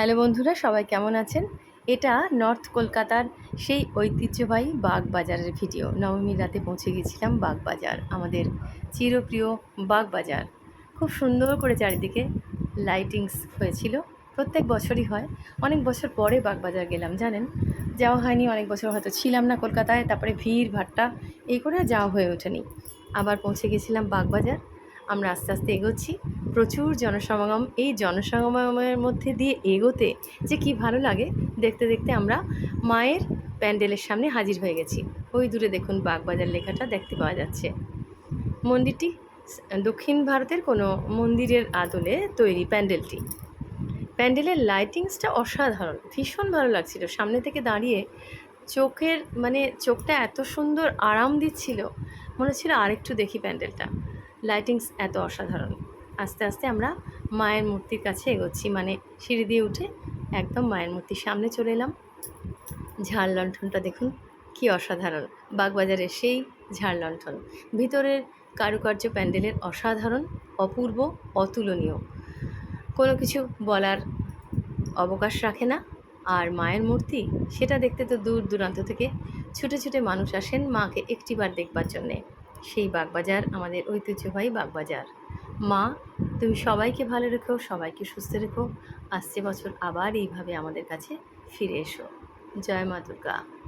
Hello বন্ধুরা, সবাই কেমন আছেন? এটা নর্থ কলকাতার সেই ঐতিহ্যবাহী বাগবাজারের ভিডিও। নবমীর রাতে পৌঁছে গেছিলাম বাগবাজার, আমাদের চিরপ্রিয় বাগবাজার। খুব সুন্দর করে চারিদিকে লাইটিংস হয়েছিল। প্রত্যেক বছরই হয়। অনেক বছর পরে বাগবাজার গেলাম, জানেন? যাওয়া হয়নি, অনেক বছর হয়তো ছিলাম না কলকাতায়, তারপরে ভিড়, ভাট্টা, এই করে যাওয়া হয়ে ওঠেনি। আবার পৌঁছে গেছিলাম বাগবাজার। আমরা আস্তে আস্তে এগোচ্ছি। প্রচুর জনসমাগম, এই জনসমাগমের মধ্যে দিয়ে এগোতে যে কি ভালো লাগে, দেখতে দেখতে আমরা মায়ের প্যান্ডেলের সামনে হাজির হয়ে গেছি। ওই দূরে দেখুন বাগবাজার লেখাটা দেখতে পাওয়া যাচ্ছে। মন্দিরটি দক্ষিণ ভারতের কোনো মন্দিরের আদলে তৈরি প্যান্ডেলটি। প্যান্ডেলের লাইটিংসটা অসাধারণ, ভীষণ ভালো লাগছিল। সামনে থেকে দাঁড়িয়ে চোখের মানে চোখটা এত সুন্দর আরাম দিচ্ছিল, মনে হচ্ছিল আরেকটু দেখি প্যান্ডেলটা। লাইটিংস এত অসাধারণ। আস্তে আস্তে আমরা মায়ের মূর্তির কাছে এগোচ্ছি মানে সিঁড়ি দিয়ে উঠে একদম মায়ের মূর্তির সামনে চলে এলাম। ঝাড় লণ্ঠনটা দেখুন, কি অসাধারণ। বাগবাজারের সেই ঝাড় লণ্ঠন। ভিতরের কারুকার্য প্যান্ডেলের অসাধারণ, অপূর্ব, অতুলনীয়। কোনো কিছু বলার অবকাশ রাখে না। আর মায়ের মূর্তি, সেটা দেখতে তো দূর দূরান্ত থেকে ছুটে ছুটে মানুষ আসেন মাকে একটিবার দেখবার জন্যে। সেই বাগবাজার, আমাদের ঐতিহ্যবাহী বাগবাজার। মা, তুমি সবাইকে ভালো রেখো, সবাইকে সুস্থ রেখো। আসছে বছর আবার এইভাবে আমাদের কাছে ফিরে এসো। জয় মা দুর্গা।